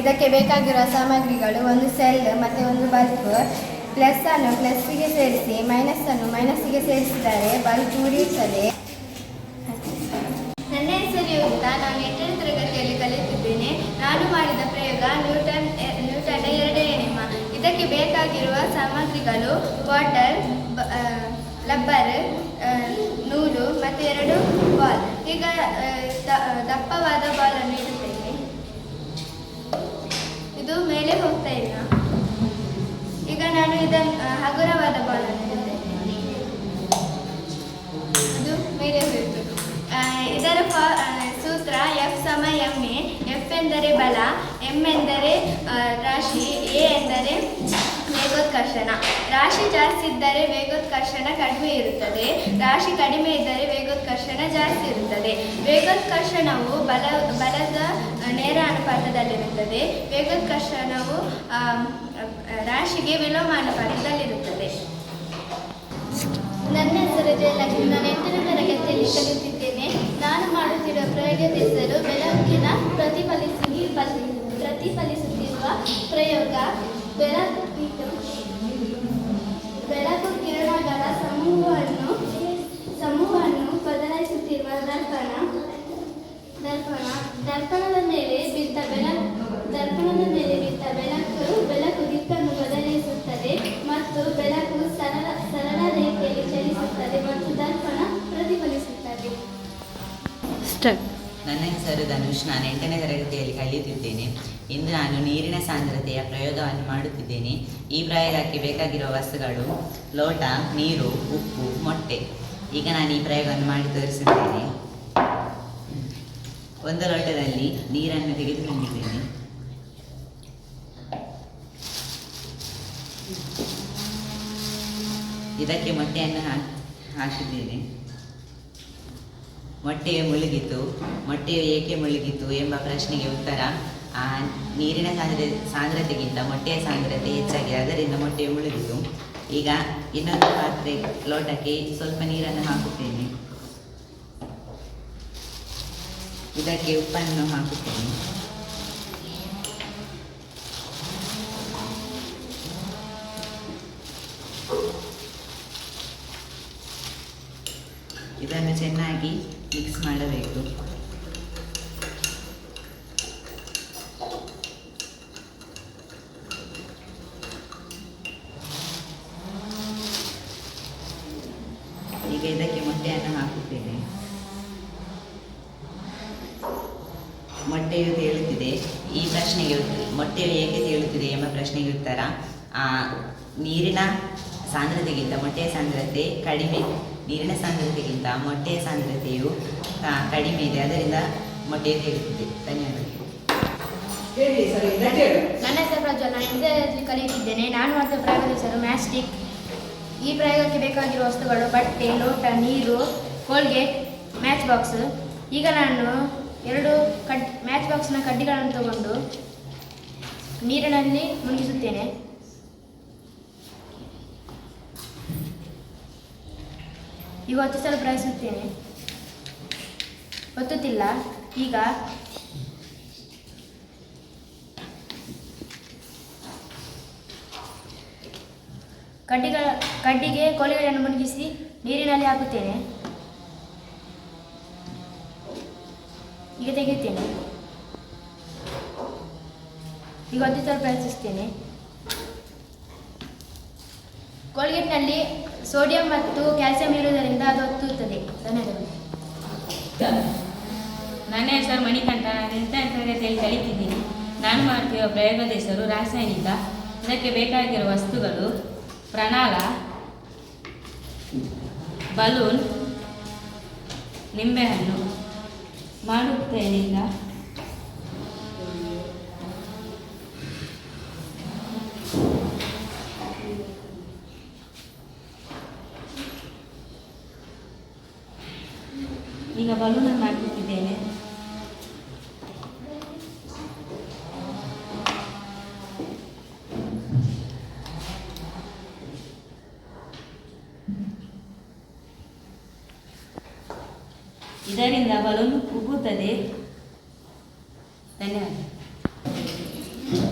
ಇದಕ್ಕೆ ಬೇಕಾಗಿರುವ ಸಾಮಗ್ರಿಗಳು ಒಂದು ಸೆಲ್, ಮತ್ತು ಒಂದು ಬಲ್ಬ್, ಪ್ಲಸ್ ಅನ್ನು ಪ್ಲಸ್ಸಿಗೆ ಸೇರಿಸಿ, ಮೈನಸ್ ಅನ್ನು ಮೈನಸ್ಸಿಗೆ ಸೇರಿಸಿದರೆ ಬಲ್ಬ್ ಉರಿಯುತ್ತದೆ. ನನ್ನ ಹೆಸರು ಯುಕ್ತ ನಾನು ಎಂಟನೇ ತರಗತಿಯಲ್ಲಿ ಕಲಿತಿದ್ದೇನೆ. ನಾನು ಮಾಡಿದ ಪ್ರಯೋಗ ನ್ಯೂಟನ್ ನ್ಯೂಟನ್ ಎರಡನೇ ನಿಯಮ ಇದಕ್ಕೆ ಬೇಕಾಗಿರುವ ಸಾಮಗ್ರಿಗಳು ವಾಟರ್ ರಬ್ಬರ್ ನೂಲು, ಮತ್ತು ಎರಡು ಬಾಲ್. ಈಗ ದಪ್ಪವಾದ ಬಾಲನ್ನು ಮೇಲೆ ಹೋಗ್ತಾ ಇಲ್ಲ. ಈಗ ನಾನು ಇದನ್ನು ಹಗುರವಾದ ಬಾಲನ್ನು ಅದು ಮೇಲೆ ಇದರ ಸೂತ್ರ ಎಫ್ ಸಮ ಎಂ ಎಫ್ ಎಂದರೆ ಬಲ ಎಂ ಎಂದರೆ ರಾಶಿ ಎ ಎಂದರೆ ವೇಗೋತ್ಕರ್ಷಣ. ರಾಶಿ ಜಾಸ್ತಿ ಇದ್ದರೆ ವೇಗೋತ್ಕರ್ಷಣ ಕಡಿಮೆ ಇರುತ್ತದೆ. ರಾಶಿ ಕಡಿಮೆ ಇದ್ದರೆ ವೇಗೋತ್ಕರ್ಷಣ ಜಾಸ್ತಿ ಇರುತ್ತದೆ. ವೇಗೋತ್ಕರ್ಷಣವು ಬಲ, ಬಲದ ನೇರ ಅನುಪಾತದಲ್ಲಿರುತ್ತದೆ. ವೇಗೋತ್ಕರ್ಷಣವು ರಾಶಿಗೆ ವಿಲೋಮ ಅನುಪಾತದಲ್ಲಿರುತ್ತದೆ. ನನ್ನ ಹೆಸರು ಜಯಲಕ್ಷ್ಮಿ. ನಾನು ಎಂಟನೇ ತರಗತಿಯಲ್ಲಿ ತಿಳಿಸುತ್ತಿದ್ದೇನೆ ನಾನು ಮಾಡುತ್ತಿರುವ ಪ್ರಯೋಗದ ಹೆಸರು ಬೆಳಕಿನ ಪ್ರತಿಫಲಿಸಿ ಫಲಿ- ಪ್ರತಿಫಲಿಸುತ್ತಿರುವ ಪ್ರಯೋಗ ಬೆಳಕು ಬೆಳಕು ಕಿರಣಗಳ ಸಮೂಹವನ್ನು ಸಮೂಹವನ್ನು ಬದಲಾಯಿಸುತ್ತಿರುವ ದರ್ಪಣ ದರ್ಪಣ. ದರ್ಪಣದ ಮೇಲೆ ಬಿದ್ದ ಬೆಳಕು, ದರ್ಪಣದ ಮೇಲೆ ಬಿದ್ದ ಬೆಳಕು ಬೆಳಕು ದಿಕ್ಕನ್ನು ಬದಲಾಯಿಸುತ್ತದೆ ಮತ್ತು ಬೆಳಕು ಸರಳ ಸರಳ ರೇಖೆಯಲ್ಲಿ ಚಲಿಸುತ್ತದೆ ಮತ್ತು ದರ್ಪಣ ಪ್ರತಿಫಲಿಸುತ್ತದೆ. ನನ್ನ ಹೆಸರು ಧನುಷ್. ನಾನು ಎಂಟನೇ ತರಗತಿಯಲ್ಲಿ ಕಲಿಯುತ್ತಿದ್ದೇನೆ ಇಂದು ನಾನು ನೀರಿನ ಸಾಂದ್ರತೆಯ ಪ್ರಯೋಗವನ್ನು ಮಾಡುತ್ತಿದ್ದೇನೆ. ಈ ಪ್ರಯೋಗಕ್ಕೆ ಬೇಕಾಗಿರುವ ವಸ್ತುಗಳು ಲೋಟ, ನೀರು, ಉಪ್ಪು, ಮೊಟ್ಟೆ. ಈಗ ನಾನು ಈ ಪ್ರಯೋಗವನ್ನು ಮಾಡಿ ತೋರಿಸುತ್ತೇನೆ. ಒಂದು ಲೋಟದಲ್ಲಿ ನೀರನ್ನು ತೆಗೆದುಕೊಂಡಿದ್ದೇನೆ. ಇದಕ್ಕೆ ಮೊಟ್ಟೆಯನ್ನು ಹಾಕಿ ಹಾಕಿದ್ದೇನೆ. ಮೊಟ್ಟೆಯು ಮುಳುಗಿತು, ಮೊಟ್ಟೆಯು ಏಕೆ ಮುಳುಗಿತು ಎಂಬ ಪ್ರಶ್ನೆಗೆ ಉತ್ತರ, ಆ ನೀರಿನ ಸಾಂದ್ರ, ಸಾಂದ್ರತೆಗಿಂತ ಮೊಟ್ಟೆಯ ಸಾಂದ್ರತೆ ಹೆಚ್ಚಾಗಿದೆ ಅದರಿಂದ ಮೊಟ್ಟೆಯು ಮುಳುಗಿತು. ಈಗ ಇನ್ನೊಂದು ಪಾತ್ರೆ ಲೋಟಕ್ಕೆ ಸ್ವಲ್ಪ ನೀರನ್ನು ಹಾಕುತ್ತೇನೆ. ಇದಕ್ಕೆ ಉಪ್ಪನ್ನು ಹಾಕುತ್ತೇನೆ. ಇದನ್ನು ಚೆನ್ನಾಗಿ ಮಿಕ್ಸ್ ಮಾಡಬೇಕು ಈಗ ಇದಕ್ಕೆ ಮೊಟ್ಟೆಯನ್ನು ಹಾಕುತ್ತೇನೆ. ಮೊಟ್ಟೆಯು ತೇಲುತ್ತಿದೆ. ಈ ಪ್ರಶ್ನೆಗೆ ಮೊಟ್ಟೆಯು ಏಕೆ ತೇಳುತ್ತಿದೆ ಎಂಬ ಪ್ರಶ್ನೆಗೆ ಉತ್ತರ ನೀರಿನ ಸಾಂದ್ರತೆಗಿಂತ, ಮೊಟ್ಟೆಯ ಸಾಂದ್ರತೆ ಕಡಿಮೆ ನೀರಿನ ಸಾಂದ್ರತೆಗಿಂತ ಮೊಟ್ಟೆಯ ಸಾಂದ್ರತೆಯು ಕಡಿಮೆ ಇದೆ. ಅದರಿಂದ ಮೊಟ್ಟೆ ತೇಲುತ್ತಿದೆ ಧನ್ಯವಾದಗಳು. ಹೇಳಿ ಸರಿ ಹೇಳು ನನ್ನ ಹೆಸರು ಪ್ರಜ್ವಲ್. ನಾನು ಇಂಜಿನಿಯರಿಂಗ್ ಕಲಿಯುತ್ತಿದ್ದೇನೆ ನಾನು ಮಾಡಿದ ಪ್ರಯೋಗದ ಹೆಸರು ಮ್ಯಾಸ್ಟಿಕ್. ಈ ಪ್ರಯೋಗಕ್ಕೆ ಬೇಕಾಗಿರುವ ವಸ್ತುಗಳು ಬಟ್ಟೆ ಲೋಟ ನೀರು ಕೋಲ್ಗೇಟ್ ಮ್ಯಾಚ್ ಬಾಕ್ಸ್ ಈಗ ನಾನು ಎರಡು ಕಡ್ ಮ್ಯಾಚ್ ಬಾಕ್ಸ್ನ ಕಡ್ಡಿಗಳನ್ನು ತಗೊಂಡು ನೀರಿನಲ್ಲಿ ಮುಳುಗಿಸುತ್ತೇನೆ. ಈಗ ಹೊತ್ತಿಸಲು ಪ್ರಯತ್ನಿಸುತ್ತೇನೆ ಒತ್ತುತ್ತಿಲ್ಲ. ಈಗ ಕಡ್ಡಿಗಳ, ಕಡ್ಡಿಗೆ ಕೋಲಿಗಳನ್ನು ಮುಳುಗಿಸಿ ನೀರಿನಲ್ಲಿ ಹಾಕುತ್ತೇನೆ. ಈಗ ತೆಗೆಯುತ್ತೇನೆ. ಈಗ ಹೊತ್ತಿಸಲು ಪ್ರಯತ್ನಿಸುತ್ತೇನೆ ಕ್ಯಾಲ್ಸಿಯಂ ಇರುವುದರಿಂದ ಅದು ಒತ್ತುತ್ತದೆ. ನನ್ನ ಹೆಸರು ಮಣಿಕಂಠ. ನಾನು ಎಂಟನೇ ತರಗತಿಯಲ್ಲಿ ಕಲಿತಿದ್ದೀನಿ. ನಾನು ಮಾಡ್ತಿರುವ ಪ್ರಯೋಗದ ಹೆಸರು ರಾಸಾಯನಿಕ. ಇದಕ್ಕೆ ಬೇಕಾಗಿರುವ ವಸ್ತುಗಳು ಪ್ರಣಾಳ, ಬಲೂನ್, ನಿಂಬೆಹಣ್ಣು. ಮಾಡುತ್ತೇನೆ ಬಲೂನನ್ನು ಹಾಕಿಬಿಟ್ಟಿದ್ದೇನೆ ಇದರಿಂದ ಬಲೂನ್ ಕುಗ್ಗುತ್ತದೆ ಧನ್ಯವಾದ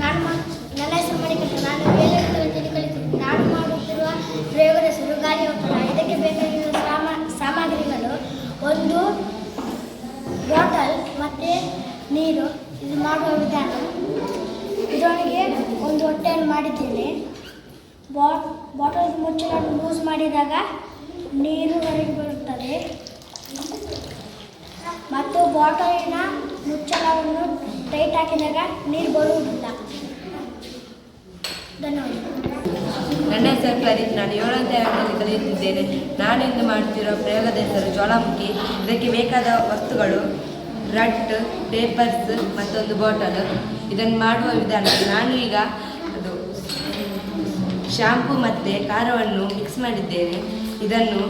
ನಾನು ಮಾ- ನನ್ನ ಹೆಸರು ಮಣಿಕಂಠ ನಾನು ಏಳನೇ ತರಗತಿಯಲ್ಲಿ ಕಲಿತಿದ್ದೇನೆ ನಾನು ಮಾಡುತ್ತಿರುವ ಪ್ರಯೋಗದ ಹೆಸರು ಗಾಳಿ ಒತ್ತಡ ಇದಕ್ಕೆ ಬೇಕಾಗಿರುವ ಸಾಮ ಸಾಮಗ್ರಿಗಳು ಒಂದು ಬಾಟಲ್ ಮತ್ತು ನೀರು ಇದು ಮಾಡುವ ವಿಧಾನ. ಇದರೊಳಗೆ ಒಂದು ಹೊಟ್ಟೆಯನ್ನು ಮಾಡಿದ್ದೇನೆ. ಬಾಟ್ ಬಾಟಲ್ ಮುಚ್ಚಲನ್ನು ಲೂಸ್ ಮಾಡಿದಾಗ ನೀರು ಹೊರಗೆ ಬರುತ್ತದೆ ಮತ್ತು ಬಾಟಲಿನ ಮುಚ್ಚಳವನ್ನು ಟೈಟ್ ಹಾಕಿದಾಗ ನೀರು ಬರುವುದಿಲ್ಲ. ಧನ್ಯವಾದ ನನ್ನ ಹೆಸರು ಪ್ರದೀಪ್ ನಾನು ಏಳನೇ ತರಗತಿಯಲ್ಲಿ ಕಲಿಯುತ್ತಿದ್ದೇನೆ. ನಾನು ಇಂದು ಮಾಡುತ್ತಿರುವ ಪ್ರಯೋಗದ ಹೆಸರು ಜ್ವಾಲಾಮುಖಿ. ಇದಕ್ಕೆ ಬೇಕಾದ ವಸ್ತುಗಳು ರಟ್, ಪೇಪರ್ಸ್ ಮತ್ತೊಂದು ಬಾಟಲ್. ಇದನ್ನು ಮಾಡುವ ವಿಧಾನ ನಾನು ಈಗ ಅದು ಶಾಂಪು ಮತ್ತು ಖಾರವನ್ನು ಮಿಕ್ಸ್ ಮಾಡಿದ್ದೇನೆ. ಇದನ್ನು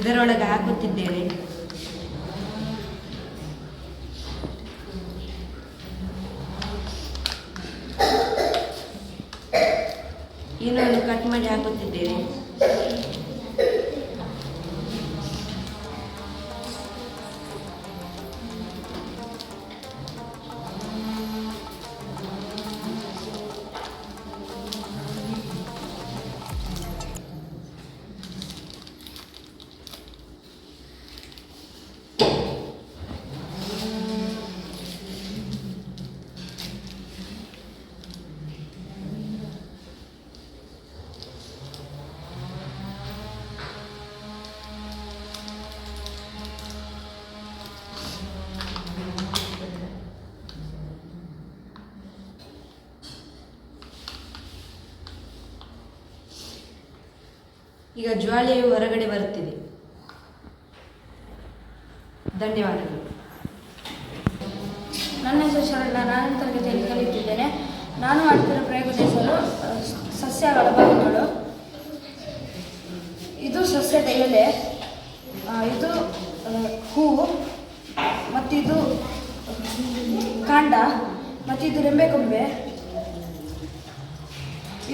ಇದರೊಳಗೆ ಹಾಕುತ್ತಿದ್ದೇನೆ. ಇನ್ನೊಂದು ಕಟ್ ಮಾಡಿ ಹಾಕುತ್ತಿದ್ದೇನೆ. ಈಗ ಜ್ವಾಲೆಯು ಹೊರಗಡೆ ಬರುತ್ತಿದೆ. ಧನ್ಯವಾದಗಳು. ನನ್ನ ಹೆಸರು ಶರಣ ನಾನು ತರಗತಿಯಲ್ಲಿ ಕಲಿಯುತ್ತಿದ್ದೇನೆ. ನಾನು ಮಾಡ್ತಿರೋ ಪ್ರಯೋಗದ ಹೆಸರು ಸಸ್ಯಗಳ ಭಾಗಗಳು ಇದು ಸಸ್ಯದ ಎಲೆ ಇದು ಹೂವು, ಮತ್ತಿದು ಕಾಂಡ, ಮತ್ತಿದು ರೆಂಬೆಕೊಂಬೆ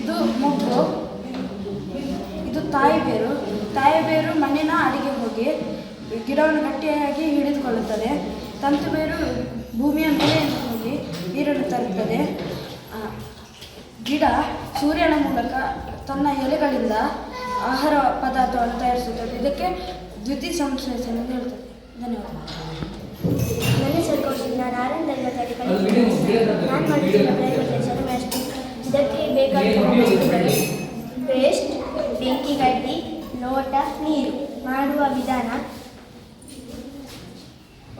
ಇದು ಮೊಗ್ಗು. ಇದು ತಾಯಿ ಬೇರು. ತಾಯಿ ಬೇರು ಮಣ್ಣಿನ ಅಡಿಗೆ ಹೋಗಿ ಗಿಡವನ್ನು ಗಟ್ಟಿಯಾಗಿ ಹಿಡಿದುಕೊಳ್ಳುತ್ತದೆ. ತಂತು ಬೇರು ಭೂಮಿಯ ಮೇಲೆ ಹೋಗಿ ನೀರನ್ನು ತರುತ್ತದೆ. ಗಿಡ ಸೂರ್ಯನ ಮೂಲಕ ತನ್ನ ಎಲೆಗಳಿಂದ ಆಹಾರ ಪದಾರ್ಥವನ್ನು ತಯಾರಿಸುತ್ತದೆ. ಇದಕ್ಕೆ ದ್ವಿತೀಯ ಸಂಶ್ಲೇಷಣೆ ಎಂದು ಹೇಳ್ತದೆ ಧನ್ಯವಾದ. ನನ್ನ ಹೆಸರು ನಾನು ಆರನೇ ಕಲಿಯುತ್ತಿದ್ದೇನೆ ನಾನು ಇದಕ್ಕೆ ಬೇಕಾಗಿರುವ ವಸ್ತುಗಳು ಪೇಸ್ಟ್ ಬೆಂಕಿ ಗಡ್ಡಿ ಲೋಟ ನೀರು ಮಾಡುವ ವಿಧಾನ.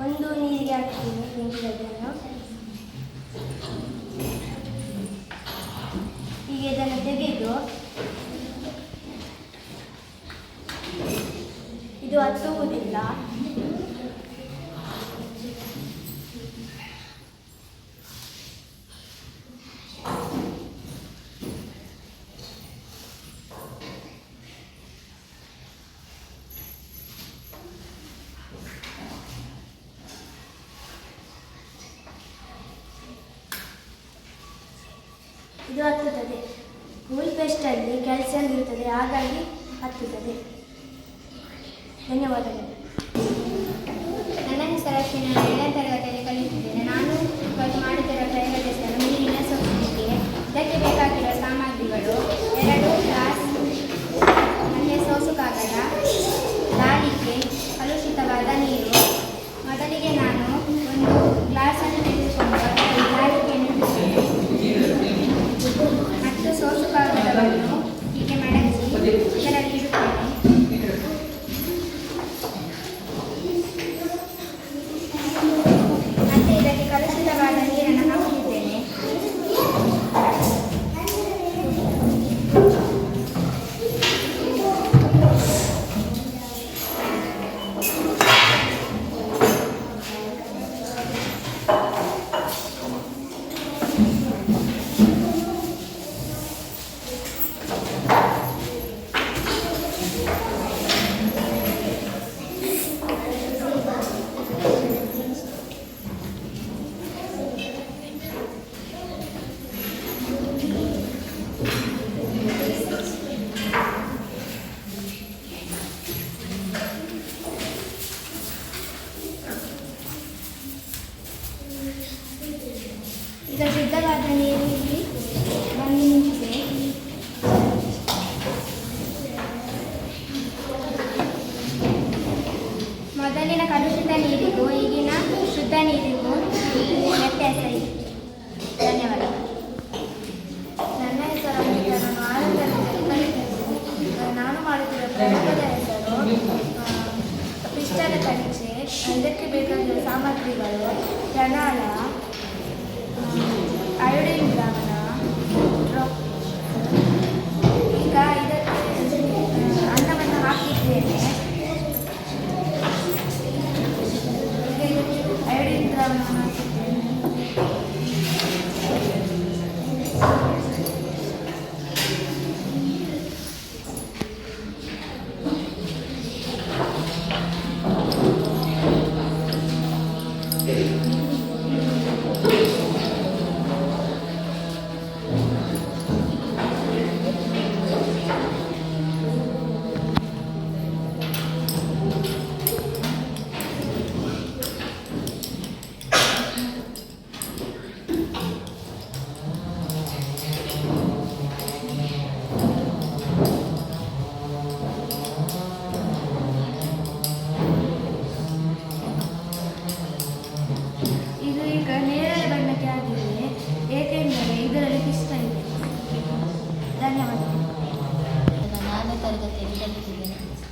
ಒಂದು ನೀರಿಗೆ ಹಾಕ್ತೀನಿ ಬೆಂಕಿ ಗಡ್ಡೆಯನ್ನು ಹೀಗೆ ಇದನ್ನು ತೆಗೆದು ಇದು ಹತ್ತುವುದಿಲ್ಲ ಇದು ಹತ್ತುತ್ತದೆ ಗೂಲ್ ಪೇಸ್ಟಲ್ಲಿ ಕ್ಯಾಲ್ಸಿಯಂ ಇರುತ್ತದೆ ಹಾಗಾಗಿ ಹತ್ತುತ್ತದೆ ಧನ್ಯವಾದಗಳು ನನ್ನ ಹೆಸರು ಅಶ್ವಿನಿ ನಾನು ಏಳನೇ ತರಗತಿಯಲ್ಲಿ ಕಲಿಯುತ್ತಿದ್ದೇನೆ ನಾನು ಇವತ್ತು ಮಾಡುತ್ತಿರುವ ಪ್ರಯೋಗದ ಹೆಸರು ನೀರಿನ ಸೋಸುವಿಕೆ ಇದಕ್ಕೆ ಬೇಕಾಗಿರುವ ಸಾಮಗ್ರಿಗಳು ಎರಡು ಗ್ಲಾಸ್ ಮತ್ತು ಸೋಸು ಕಾಗದ ಲಾಲಿಕೆ ಕಲುಷಿತವಾದ ನೀರು ಮೊದಲಿಗೆ ನಾನು ಒಂದು ಗ್ಲಾಸನ್ನು ತೆಗೆದುಕೊಂಡು ಅದರಲ್ಲಿ ಲಾಲಿಕೆಯನ್ನು ಇಡುತ್ತೇನೆ ಮತ್ತು ಸೋಸು ಕಾಗದವನ್ನು ಹೀಗೆ ಮಡಚಿ ಇದರಲ್ಲಿ ಇಡುತ್ತೇನೆ ಶುದ್ಧ ನೀರಿಗೂ ವ್ಯತ್ಯಾಸ ಇದೆ ಧನ್ಯವಾದಗಳು ನನ್ನ ಹೆಸರು ಅಮೃತ ನಾನು ಆರನೇ ತರಗತಿಯಲ್ಲಿ ಕಲಿತಿದ್ದೇನೆ ನಾನು ಮಾಡುತ್ತಿರುವ ಪ್ರಯೋಗದ ಹೆಸರು ಆ, ಪಿಷ್ಟದ ಪರೀಕ್ಷೆ ಇದಕ್ಕೆ ಬೇಕಾಗಿರುವ ಸಾಮಗ್ರಿಗಳು ಪ್ರಣಾಳ ಅಯೋಡಿನ್ ದ್ರಾವಣ ಡ್ರಾಪ್ ಈಗ ಇದಕ್ಕೆ ಆ, ಅನ್ನವನ್ನು ಹಾಕಿದ್ದೇನೆ ಈಗ ಇದಕ್ಕೆ ಅಯೋಡಿನ್ ದ್ರಾವಣವನ್ನು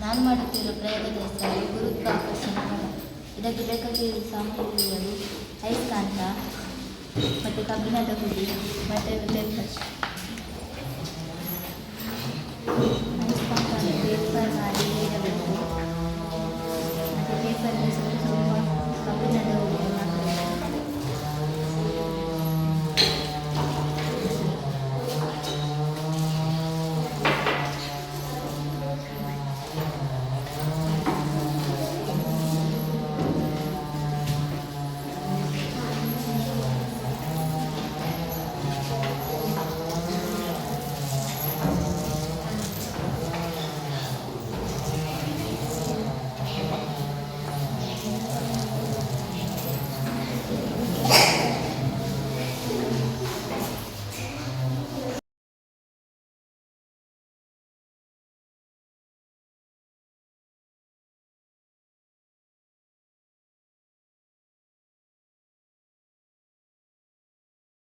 ನಾನು ಮಾಡುತ್ತಿರುವ ಪ್ರಯೋಗದ ಹೆಸರು ಗುರುತ್ವಾಕರ್ಷಣೆ ಇದಕ್ಕೆ ಬೇಕಾಗಿರುವ ಸಾಮಗ್ರಿಗಳು ಅಯಸ್ಕಾಂತ ಮತ್ತು ಕಬ್ಬಿಣದ ಹುಡಿ ಮತ್ತು ಪೇಪರ್ಸ್